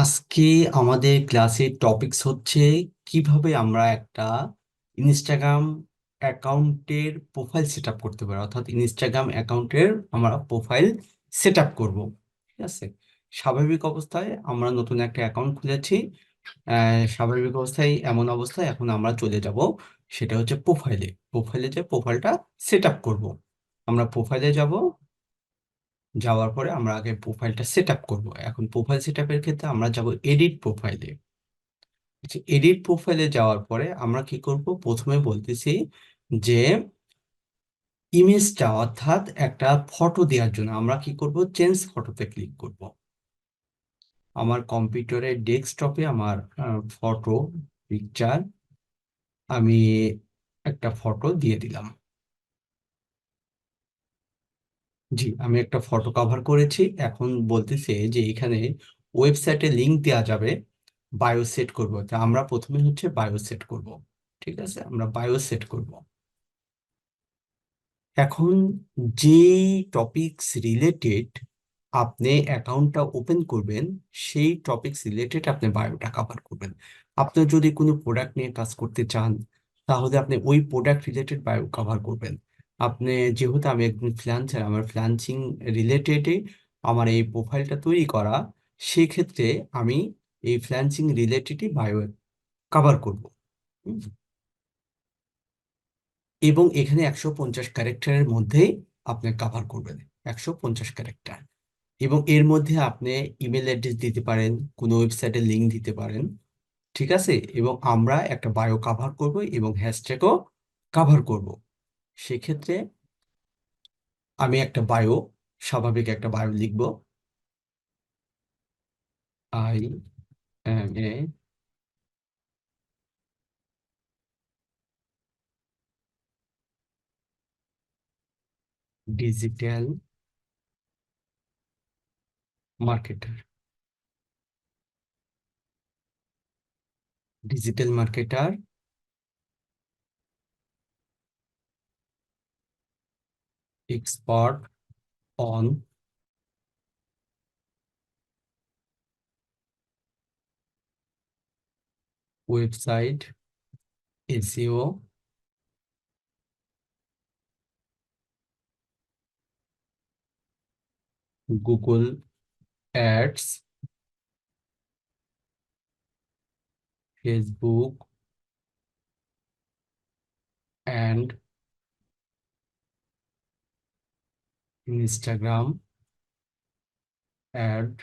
আজকে আমাদের ক্লাসের টপিকস হচ্ছে কীভাবে আমরা একটা ইনস্টাগ্রাম অ্যাকাউন্টের প্রোফাইল সেট আপ করতে পারি। অর্থাৎ ইনস্টাগ্রাম অ্যাকাউন্টের আমরা প্রোফাইল সেট আপ করব। ঠিক আছে? স্বাভাবিক অবস্থায় আমরা নতুন একটা অ্যাকাউন্ট খুলেছি। স্বাভাবিক অবস্থায় এমন অবস্থায় এখন আমরা চলে যাব। সেটা হচ্ছে প্রোফাইলে প্রোফাইলে যে প্রোফাইলটা সেট আপ করব। আমরা প্রোফাইলে যাব। যাওয়ার পরে আমরা আগে প্রোফাইলটা সেট আপ করব। এখন প্রোফাইল সেট আপের ক্ষেত্রে আমরা যাব এডিট প্রোফাইলে এডিট প্রোফাইলে যাওয়ার পরে আমরা কি করব? প্রথমে বলতেছি যে ইমেজটা অর্থাৎ একটা ফটো দেওয়ার জন্য আমরা কি করব? চেঞ্জ ফটোতে ক্লিক করব। আমার কম্পিউটারে ডেস্কটপে আমার ফটো পিকচার আমি একটা ফটো দিয়ে দিলাম। জি, আমি একটা ফটো কভার করেছি। এখন বলতেছে যে এখানে ওয়েবসাইটে লিংক দেওয়া যাবে বায়ো সেট করব। তা আমরা প্রথমে হচ্ছে বায়ো সেট করব, ঠিক আছে? আমরা বায়ো সেট করব। এখন যেই টপিকস রিলেটেড আপনি অ্যাকাউন্টটা ওপেন করবেন, সেই টপিকস রিলেটেড আপনি বায়োটা কভার করবেন। আপনি যদি কোনো প্রোডাক্ট নিয়ে কাজ করতে চান, তাহলে আপনি ওই প্রোডাক্ট রিলেটেড বায়ো কভার করবেন। আপনি যেহেতু আমি একজন ফ্রিল্যান্সার আমার ফ্রিল্যান্সিং রিলেটেডে আমার এই প্রোফাইলটা তৈরি করা, সেক্ষেত্রে আমি এই ফ্রিল্যান্সিং রিলেটেডই বায়ো কভার করব। এবং এখানে একশো পঞ্চাশ ক্যারেক্টারের মধ্যেই আপনি কভার করবেন, একশো পঞ্চাশ ক্যারেক্টার এবং এর মধ্যে আপনি ইমেল অ্যাড্রেস দিতে পারেন, কোনো ওয়েবসাইটের লিঙ্ক দিতে পারেন, ঠিক আছে? এবং আমরা একটা বায়ো কভার করব এবং হ্যাশট্যাগও কভার করব। সেক্ষেত্রে আমি একটা বায়ো স্বাভাবিক একটা বায়ো লিখব। I am a digital marketer digital marketer expert on website SEO Google Ads Facebook and Instagram ad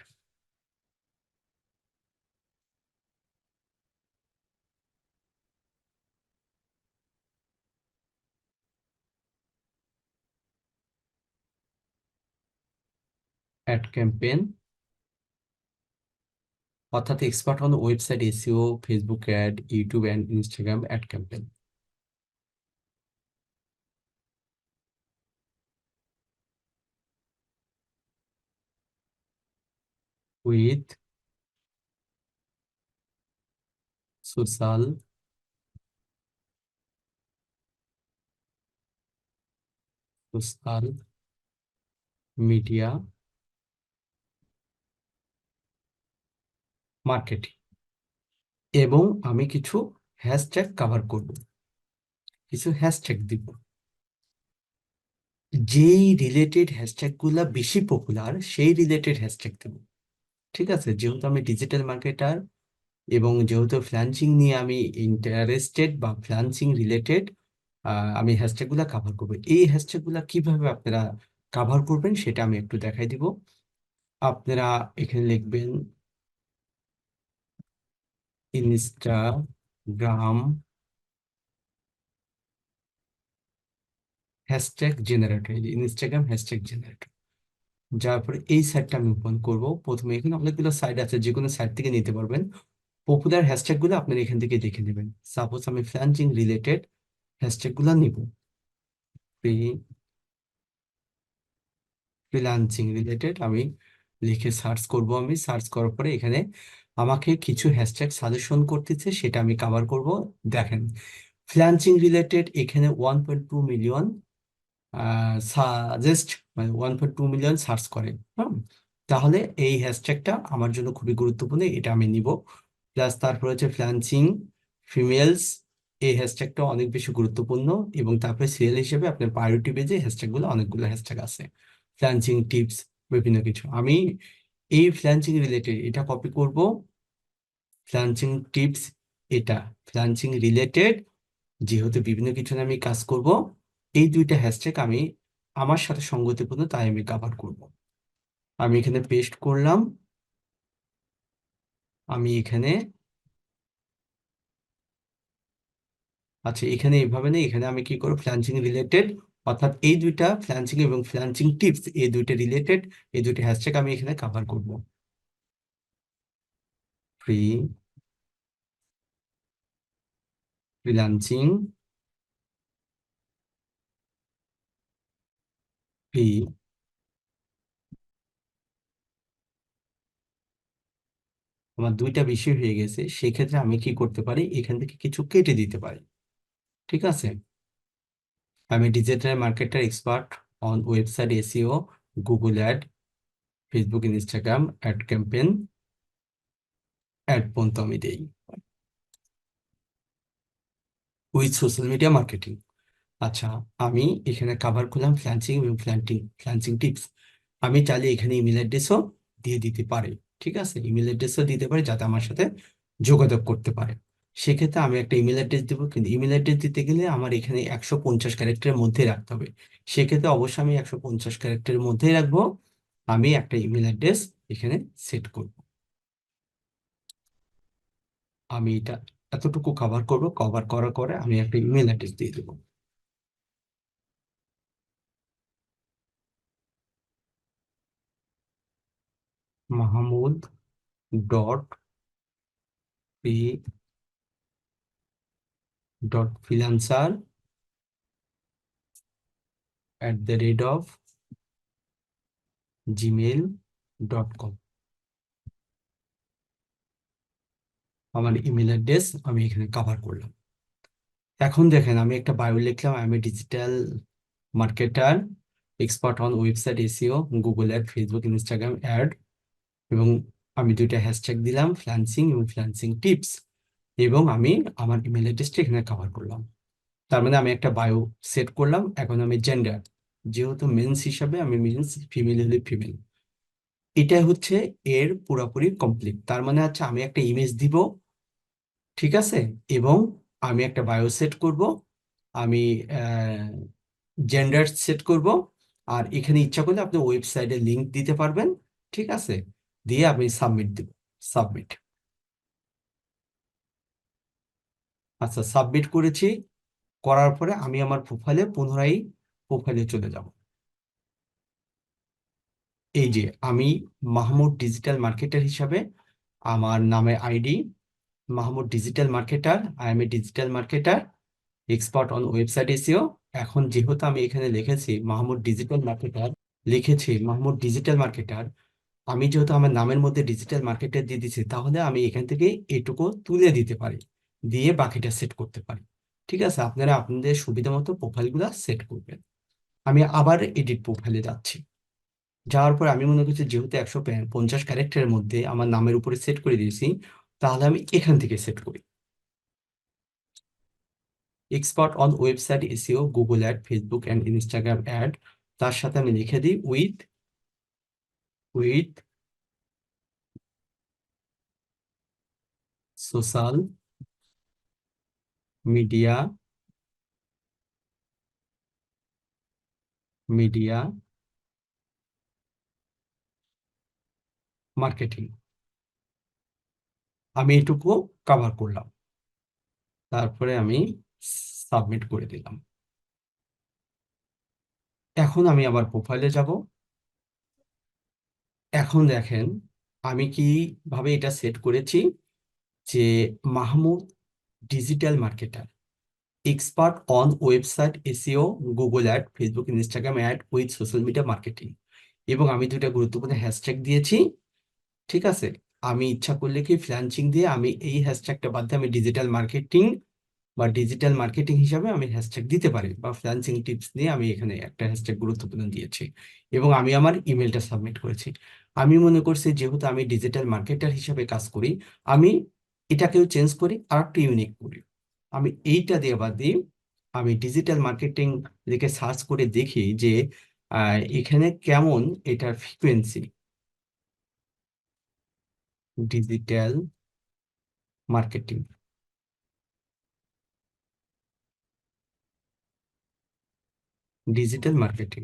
ad campaign, অর্থাৎ expert on website SEO Facebook ad YouTube and Instagram ad campaign with social social media marketing এবং আমি কিছু hashtag cover করব। কিছু hashtag দিব। যেই related হ্যাশট্যাগুলা বেশি popular সেই রিলেটেড হ্যাশট্যাগ দেব। ঠিক আছে, যেহেতু আমি ডিজিটাল মার্কেটার এবং যেহেতু ফ্রিল্যান্সিং নিয়ে আমি ইন্টারেস্টেড বা ফ্রিল্যান্সিং রিলেটেড আমি হ্যাশট্যাগুলা কভার করব। এই হ্যাশট্যাগুলা কীভাবে আপনারা কভার করবেন সেটা আমি একটু দেখাই দিব। আপনারা এখানে লিখবেন Instagram hashtag generator Instagram hashtag generator যার পরে এই সাইটটা আমি ওপেন করব। প্রথমে এখানে অনেকগুলো সাইড আছে, যে কোনো সাইট থেকে নিতে পারবেন। পপুলার হ্যাশট্যাগগুলো আপনারা এখান থেকে দেখে নেবেন। সাপোজ আমি ফ্রিল্যান্সিং রিলেটেড হ্যাশট্যাগগুলো নিব। ফ্রিল্যান্সিং রিলেটেড আমি লিখে সার্চ করব আমি। সার্চ করার পরে এখানে আমাকে কিছু হ্যাশট্যাগ সাজেশন করতেছে, সেটা আমি কভার করব। দেখেন ফ্রিল্যান্সিং রিলেটেড এখানে one point two million suggest মানে one point two million search করে হ্যাঁ তাহলে এই হ্যাশট্যাগটা আমার জন্য খুবই গুরুত্বপূর্ণ, এটা আমি নিব। প্লাস তারপর হচ্ছে ফ্লান্সিং ফিমেলস এই হ্যাশট্যাগটা অনেক বেশি গুরুত্বপূর্ণ এবং তারপরে সিরিয়াল হিসেবে আপনার প্রায়োরিটি বেজে হ্যাশট্যাগুলো অনেকগুলো হ্যাশট্যাগ আছে। ফ্ল্যান্সিং টিপস বিভিন্ন কিছু। আমি এই ফ্ল্যান্সিং রিলেটেড এটা কপি করব। ফ্ল্যান্সিং টিপস এটা। ফ্লান্সিং রিলেটেড যেহেতু বিভিন্ন কিছু নিয়ে আমি কাজ করব। এই দুইটা হ্যাশট্যাগ আমি আমার সাথে সঙ্গতিপূর্ণ তাই আমি কভার করব। আমি এখানে পেস্ট করলাম। আমি এখানে আচ্ছা এখানে এইভাবে নেই। এখানে আমি কি করব? ফ্লান্সিং রিলেটেড অর্থাৎ এই দুইটা ফ্লান্সিং এবং ফ্লান্সিং টিপস এই দুইটা রিলেটেড এই দুইটা হ্যাশট্যাগ আমি এখানে কভার করব। ফ্রি ফ্রিল্যান্সিং আমার দুইটা বিষয় হয়ে গেছে, সেক্ষেত্রে আমি কি করতে পারি? এখান থেকে কিছু কেটে দিতে পারি। ঠিক আছে? আমি digital marketer expert on website SEO Google ad, Facebook, Instagram, ad campaign ad পর্যন্ত আমি দেই উইথ সোশ্যাল মিডিয়া মার্কেটিং। আচ্ছা আমি এখানে কভার করলাম ফ্ল্যান্সিং এবং ফ্ল্যান্টিং ফ্ল্যান্সিং টিপস আমি চাইলে এখানে ইমেল অ্যাড্রেসও দিয়ে দিতে পারি, ঠিক আছে? ইমেল অ্যাড্রেসও দিতে পারি যাতে আমার সাথে যোগাযোগ করতে পারে। সেক্ষেত্রে আমি একটা ইমেল অ্যাড্রেস দেবো, কিন্তু ইমেল অ্যাড্রেস দিতে গেলে আমার এখানে একশো পঞ্চাশ ক্যারেক্টারের মধ্যে রাখতে হবে। সেক্ষেত্রে অবশ্যই আমি একশো পঞ্চাশ ক্যারেক্টারের মধ্যেই রাখব, আমি একটা ইমেল অ্যাড্রেস এখানে সেট করব। আমি এটা এতটুকু কভার করব কভার করার পরে আমি একটা ইমেল অ্যাড্রেস দিয়ে দেবো। Mahmud dot P dot freelancer at the rate of Gmail dot com আমার ইমেল অ্যাড্রেস আমি এখানে কভার করলাম। এখন দেখেন, আমি একটা বায়ো লিখলাম আমি digital marketer expert on website SEO Google ad Facebook Instagram ad এবং আমি দুইটা হ্যাশট্যাগ দিলাম ফ্লান্সিং এবং ফ্লান্সিং টিপস এবং আমি আমার ইমেল অ্যাড্রেসটা এখানে কভার করলাম। তার মানে আমি একটা বায়ো সেট করলাম, এখন আমি জেন্ডার যেহেতু মেন্স হিসাবে আমি মেন্স ফিমেল হলে ফিমেল এটা হচ্ছে এর পুরোপুরি কমপ্লিট তার মানে হচ্ছে আমি একটা ইমেজ দিব, ঠিক আছে? এবং আমি একটা বায়ো সেট করব, আমি জেন্ডার সেট করব, আর এখানে ইচ্ছা করলে আপনি ওয়েবসাইটে লিংক দিতে পারবেন, ঠিক আছে? দিয়ে আমি সাবমিট দিব সাবমিট আচ্ছা সাবমিট করেছি, করার পরে আমি আমার প্রোফাইলে পুনরায় প্রোফাইলে চলে যাব। এই যে আমি মাহমুদ ডিজিটাল মার্কেটার হিসাবে আমার নামে ID Mahmud digital marketer I am a digital marketer expert on website SEO এখন যেহেতু আমি এখানে লিখেছি মাহমুদ ডিজিটাল মার্কেটার লিখেছি মাহমুদ ডিজিটাল মার্কেটার আমি যেহেতু আমার নামের মধ্যে ডিজিটাল মার্কেটে দিয়ে দিচ্ছি তাহলে আমি এখান থেকে এটুকু তুলে দিতে পারি, দিয়ে বাকিটা সেট করতে পারি। ঠিক আছে? আপনারা আপনাদের সুবিধা মতো প্রোফাইলগুলো সেট করবেন। আমি আবার এডিট প্রোফাইলে যাচ্ছি। যাওয়ার পর আমি মনে করছি যেহেতু একশো পঞ্চাশ ক্যারেক্টারের মধ্যে আমার নামের উপরে সেট করে দিয়েছি, তাহলে আমি এখান থেকে সেট করি। Expert on website SEO Google ad Facebook and Instagram ad তার সাথে আমি লিখে দিই with with social media media marketing আমি এটুকু কভার করলাম। তারপরে আমি সাবমিট করে দিলাম। এখন আমি আবার প্রোফাইলে যাব। এখন দেখেন, আমি কীভাবে এটা সেট করেছি? যে Mahmud digital marketer expert on website SEO Google ad Facebook Instagram ad with social media marketing এবং আমি দুটা গুরুত্বপূর্ণ হ্যাশট্যাগ দিয়েছি, ঠিক আছে? আমি ইচ্ছা করলে কি ফ্ল্যান্সিং দিয়ে আমি এই হ্যাশট্যাগটা বাদ দিয়ে আমি ডিজিটাল মার্কেটিং বা ডিজিটাল মার্কেটিং হিসাবে আমি হ্যাশট্যাগ দিতে পারি বা ফ্রিল্যান্সিং টিপস নিয়ে আমি এখানে একটা হ্যাশট্যাগ গুরুত্বপূর্ণ দিয়েছি এবং আমি আমার ইমেলটা সাবমিট করেছি। আমি মনে করছি যেহেতু আমি ডিজিটাল মার্কেটার হিসাবে কাজ করি, আমি এটাকেও চেঞ্জ করি আর একটু ইউনিক করি। আমি এইটা দিয়ে বাদ দিই আমি ডিজিটাল মার্কেটিং লিখে সার্চ করে দেখি যে এখানে কেমন এটার frequency digital marketing digital marketing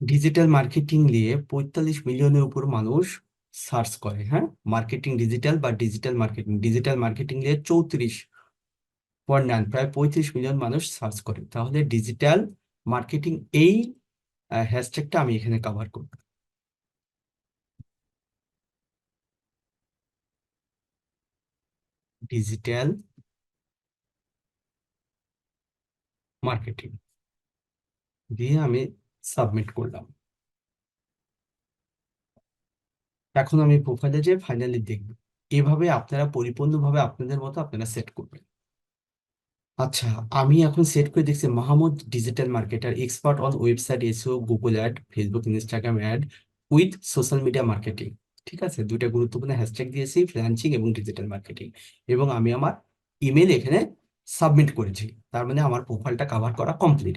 digital marketing নিয়ে পঁয়তাল্লিশ মিলিয়নের উপর মানুষ সার্চ করে হ্যাঁ? মার্কেটিং ডিজিটাল বা ডিজিটাল মার্কেটিং ডিজিটাল মার্কেটিং নিয়ে চৌত্রিশ পয়েন্ট নাইন প্রায় পঁয়ত্রিশ মিলিয়ন মানুষ সার্চ করে। তাহলে ডিজিটাল মার্কেটিং এই হ্যাশট্যাগটা আমি এখানে কভার করব। ডিজিটাল মার্কেটিং দিয়ে আমি সাবমিট করলাম। এখন আমি প্রোফাইলে যে ফাইনালি দেখব। এভাবে আপনারা পরিপূর্ণভাবে আপনাদের মতো আপনারা সেট করবেন। আচ্ছা আমি এখন সেট করে দেখছি Mahmud digital marketer expert on website SEO Google ad Facebook Instagram ad with social media marketing ঠিক আছে? দুইটা গুরুত্বপূর্ণ হ্যাশট্যাগ দিয়েছি ফ্রিল্যান্সিং এবং ডিজিটাল মার্কেটিং এবং আমি আমার ইমেল এখানে সাবমিট করেছি। তার মানে আমার প্রোফাইলটা কাভার করা কমপ্লিট